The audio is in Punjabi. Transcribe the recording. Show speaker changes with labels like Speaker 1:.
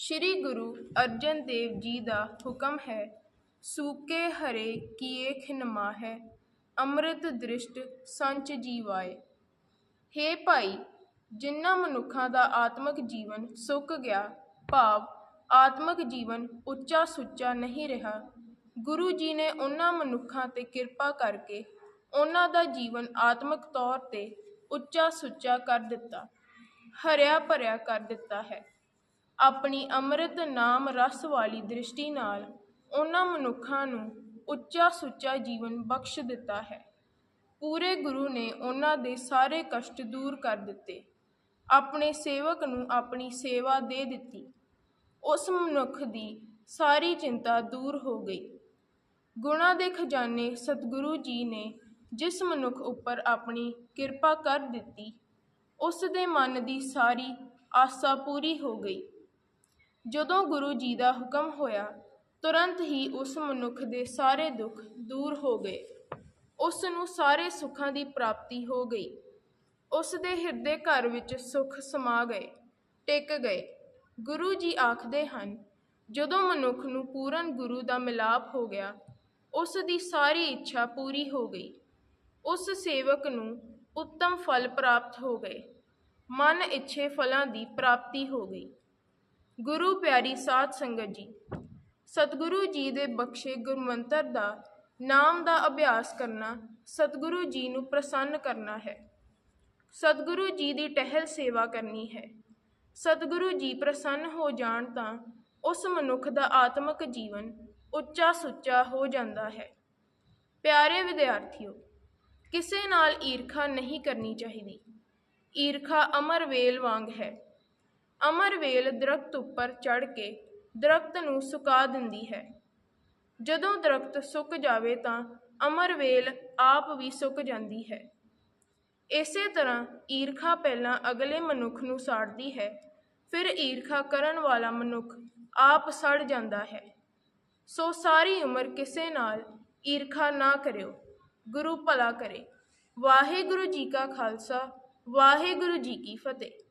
Speaker 1: ਸ਼੍ਰੀ ਗੁਰੂ ਅਰਜਨ ਦੇਵ ਜੀ ਦਾ ਹੁਕਮ ਹੈ, ਸੂਕੇ ਹਰੇ ਕੀਏ ਖਿਨਮਾ ਹੈ ਅੰਮ੍ਰਿਤ ਦ੍ਰਿਸ਼ਟ ਸੰਚ ਜੀਵਾਏ। ਹੇ ਭਾਈ, ਜਿਨ੍ਹਾਂ ਮਨੁੱਖਾਂ ਦਾ ਆਤਮਿਕ ਜੀਵਨ ਸੁੱਕ ਗਿਆ, ਭਾਵ ਆਤਮਿਕ ਜੀਵਨ ਉੱਚਾ ਸੁੱਚਾ ਨਹੀਂ ਰਿਹਾ, ਗੁਰੂ ਜੀ ਨੇ ਉਹਨਾਂ ਮਨੁੱਖਾਂ ਤੇ ਕਿਰਪਾ ਕਰਕੇ ਉਹਨਾਂ ਦਾ ਜੀਵਨ ਆਤਮਿਕ ਤੌਰ ਤੇ ਉੱਚਾ ਸੁੱਚਾ ਕਰ ਦਿੱਤਾ, ਹਰਿਆ ਭਰਿਆ ਕਰ ਦਿੱਤਾ ਹੈ। ਆਪਣੀ ਅੰਮ੍ਰਿਤ ਨਾਮ ਰਸ ਵਾਲੀ ਦ੍ਰਿਸ਼ਟੀ ਨਾਲ ਉਹਨਾਂ ਮਨੁੱਖਾਂ ਨੂੰ ਉੱਚਾ ਸੁੱਚਾ ਜੀਵਨ ਬਖਸ਼ ਦਿੱਤਾ ਹੈ। ਪੂਰੇ ਗੁਰੂ ਨੇ ਉਹਨਾਂ ਦੇ ਸਾਰੇ ਕਸ਼ਟ ਦੂਰ ਕਰ ਦਿੱਤੇ। ਆਪਣੇ ਸੇਵਕ ਨੂੰ ਆਪਣੀ ਸੇਵਾ ਦੇ ਦਿੱਤੀ। ਉਸ ਮਨੁੱਖ ਦੀ ਸਾਰੀ ਚਿੰਤਾ ਦੂਰ ਹੋ ਗਈ। ਗੁਣਾ ਦੇ ਖਜ਼ਾਨੇ ਸਤਿਗੁਰੂ ਜੀ ਨੇ ਜਿਸ ਮਨੁੱਖ ਉੱਪਰ ਆਪਣੀ ਕਿਰਪਾ ਕਰ ਦਿੱਤੀ, ਉਸ ਦੇ ਮਨ ਦੀ ਸਾਰੀ ਆਸਾ ਪੂਰੀ ਹੋ ਗਈ। ਜਦੋਂ ਗੁਰੂ ਜੀ ਦਾ ਹੁਕਮ ਹੋਇਆ, ਤੁਰੰਤ ਹੀ ਉਸ ਮਨੁੱਖ ਦੇ ਸਾਰੇ ਦੁੱਖ ਦੂਰ ਹੋ ਗਏ। ਉਸ ਨੂੰ ਸਾਰੇ ਸੁੱਖਾਂ ਦੀ ਪ੍ਰਾਪਤੀ ਹੋ ਗਈ। ਉਸ ਦੇ ਹਿਰਦੇ ਘਰ ਵਿੱਚ ਸੁੱਖ ਸਮਾ ਗਏ, ਟਿਕ ਗਏ। ਗੁਰੂ ਜੀ ਆਖਦੇ ਹਨ, ਜਦੋਂ ਮਨੁੱਖ ਨੂੰ ਪੂਰਨ ਗੁਰੂ ਦਾ ਮਿਲਾਪ ਹੋ ਗਿਆ, ਉਸ ਦੀ ਸਾਰੀ ਇੱਛਾ ਪੂਰੀ ਹੋ ਗਈ। ਉਸ ਸੇਵਕ ਨੂੰ ਉੱਤਮ ਫਲ ਪ੍ਰਾਪਤ ਹੋ ਗਏ। ਮਨ ਇੱਛੇ ਫਲਾਂ ਦੀ ਪ੍ਰਾਪਤੀ ਹੋ ਗਈ। ਗੁਰੂ ਪਿਆਰੀ ਸਾਧ ਸੰਗਤ ਜੀ, ਸਤਿਗੁਰੂ ਜੀ ਦੇ ਬਖਸ਼ੇ ਗੁਰਮੰਤਰ ਦਾ ਨਾਮ ਦਾ ਅਭਿਆਸ ਕਰਨਾ ਸਤਿਗੁਰੂ ਜੀ ਨੂੰ ਪ੍ਰਸੰਨ ਕਰਨਾ ਹੈ। ਸਤਿਗੁਰੂ ਜੀ ਦੀ ਟਹਿਲ ਸੇਵਾ ਕਰਨੀ ਹੈ। ਸਤਿਗੁਰੂ ਜੀ ਪ੍ਰਸੰਨ ਹੋ ਜਾਣ ਤਾਂ ਉਸ ਮਨੁੱਖ ਦਾ ਆਤਮਿਕ ਜੀਵਨ ਉੱਚਾ ਸੁੱਚਾ ਹੋ ਜਾਂਦਾ ਹੈ। ਪਿਆਰੇ ਵਿਦਿਆਰਥੀਓ, ਕਿਸੇ ਨਾਲ ਈਰਖਾ ਨਹੀਂ ਕਰਨੀ ਚਾਹੀਦੀ। ਈਰਖਾ ਅਮਰ ਵੇਲ ਵਾਂਗ ਹੈ। ਅਮਰਵੇਲ ਦਰਖਤ ਉੱਪਰ ਚੜ੍ਹ ਕੇ ਦਰਖਤ ਨੂੰ ਸੁਕਾ ਦਿੰਦੀ ਹੈ। ਜਦੋਂ ਦਰਖਤ ਸੁੱਕ ਜਾਵੇ ਤਾਂ ਅਮਰਵੇਲ ਆਪ ਵੀ ਸੁੱਕ ਜਾਂਦੀ ਹੈ। ਇਸੇ ਤਰ੍ਹਾਂ ਈਰਖਾ ਪਹਿਲਾਂ ਅਗਲੇ ਮਨੁੱਖ ਨੂੰ ਸਾੜਦੀ ਹੈ, ਫਿਰ ਈਰਖਾ ਕਰਨ ਵਾਲਾ ਮਨੁੱਖ ਆਪ ਸੜ ਜਾਂਦਾ ਹੈ। ਸੋ ਸਾਰੀ ਉਮਰ ਕਿਸੇ ਨਾਲ ਈਰਖਾ ਨਾ ਕਰਿਓ, ਗੁਰੂ ਭਲਾ ਕਰੇ। ਵਾਹਿਗੁਰੂ ਜੀ ਕਾ ਖਾਲਸਾ, ਵਾਹਿਗੁਰੂ ਜੀ ਕੀ ਫਤਿਹ।